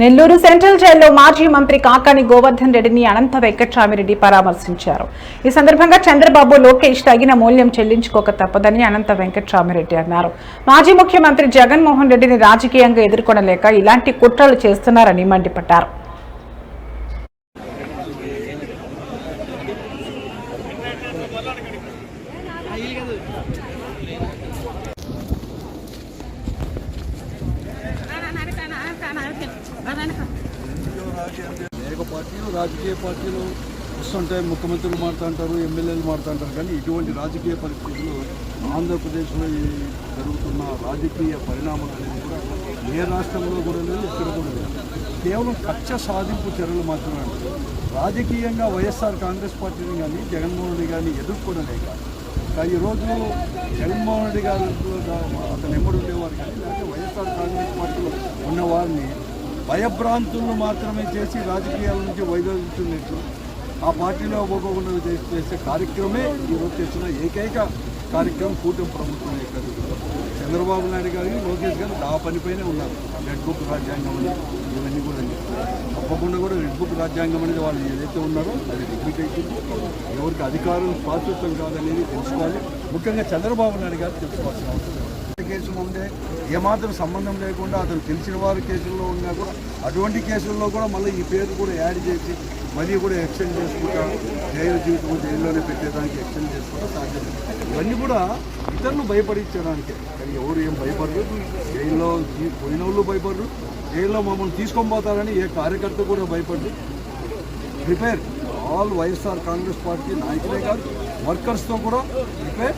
Nellore central జైల్లో మాజీ మంత్రి కాకాని గోవర్ధన్ రెడ్డిని అనంత వెంకట్రామిరెడ్డి పరామర్శించారు. ఈ సందర్భంగా చంద్రబాబు లోకేష్ తగిన మూల్యం చెల్లించుకోక తప్పదని అనంత వెంకట్రామిరెడ్డి అన్నారు. మాజీ ముఖ్యమంత్రి జగన్మోహన్ రెడ్డిని రాజకీయంగా ఎదుర్కొనలేక ఇలాంటి కుట్రలు చేస్తున్నారని మండిపడ్డారు. అనేక పార్టీలు రాజకీయ పార్టీలు వస్తుంటాయి. ముఖ్యమంత్రులు మాట్లాడుతారు ఎమ్మెల్యేలు మాట్లాడుతారు కానీ ఇటువంటి రాజకీయ పరిస్థితులు ఆంధ్రప్రదేశ్లో జరుగుతున్న రాజకీయ పరిణామాలు అనేది కూడా ఏ రాష్ట్రంలో కూడా లేదు ఇక్కడ కూడా లేదు. కేవలం కక్ష సాధింపు చర్యలు మాత్రమే రాజకీయంగా వైఎస్ఆర్ కాంగ్రెస్ పార్టీని కానీ జగన్మోహన్ రెడ్డి గారిని ఎదుర్కోవడలేక కానీ ఈరోజు జగన్మోహన్ రెడ్డి గారు అతను ఎమ్మడి ఉండేవారు కానీ లేకపోతే వైఎస్ఆర్ కాంగ్రెస్ పార్టీలో ఉన్నవారిని భయభ్రాంతులను మాత్రమే చేసి రాజకీయాల నుంచి వైదొలుతున్నట్లు ఆ పార్టీలో పోకుండా చేసే కార్యక్రమే ఈరోజు చేసిన ఏకైక కార్యక్రమం కూటమి ప్రభుత్వం యొక్క. చంద్రబాబు నాయుడు గారు లోకేష్ గారు ఆ పనిపైనే ఉన్నారు. రెడ్ బుక్ రాజ్యాంగం అని ఇవన్నీ కూడా తప్పకుండా కూడా రెడ్ బుక్ రాజ్యాంగం అనేది వాళ్ళు ఏదైతే ఉన్నారో అది రిపీట్ అవుతుంది ఎవరికి అధికారం శాశ్వతం కాదనేది తెలుసుకోవాలి. ముఖ్యంగా చంద్రబాబు నాయుడు గారు తెలుసుకోవాల్సిన అవసరం. కేసులు ఉండే ఏమాత్రం సంబంధం లేకుండా అతను తెలిసిన వారి కేసుల్లో ఉన్నా కూడా అటువంటి కేసుల్లో కూడా మళ్ళీ ఈ పేరు కూడా యాడ్ చేసి మళ్ళీ కూడా ఎక్స్టెండ్ చేసుకుంటా జైలు జీవితం జైల్లోనే పెట్టేదానికి ఎక్స్టెండ్ చేసుకుంటా సాధ్యం ఇవన్నీ కూడా ఇతరులు భయపడించడానికి కానీ ఎవరు ఏం భయపడరు జైల్లో పోయిన వాళ్ళు భయపడరు. జైల్లో మమ్మల్ని తీసుకొని పోతారని ఏ కార్యకర్త కూడా భయపడరు. Prepare. All YSR Congress party నాయకులే కాదు వర్కర్స్తో కూడా ప్రిపేర్.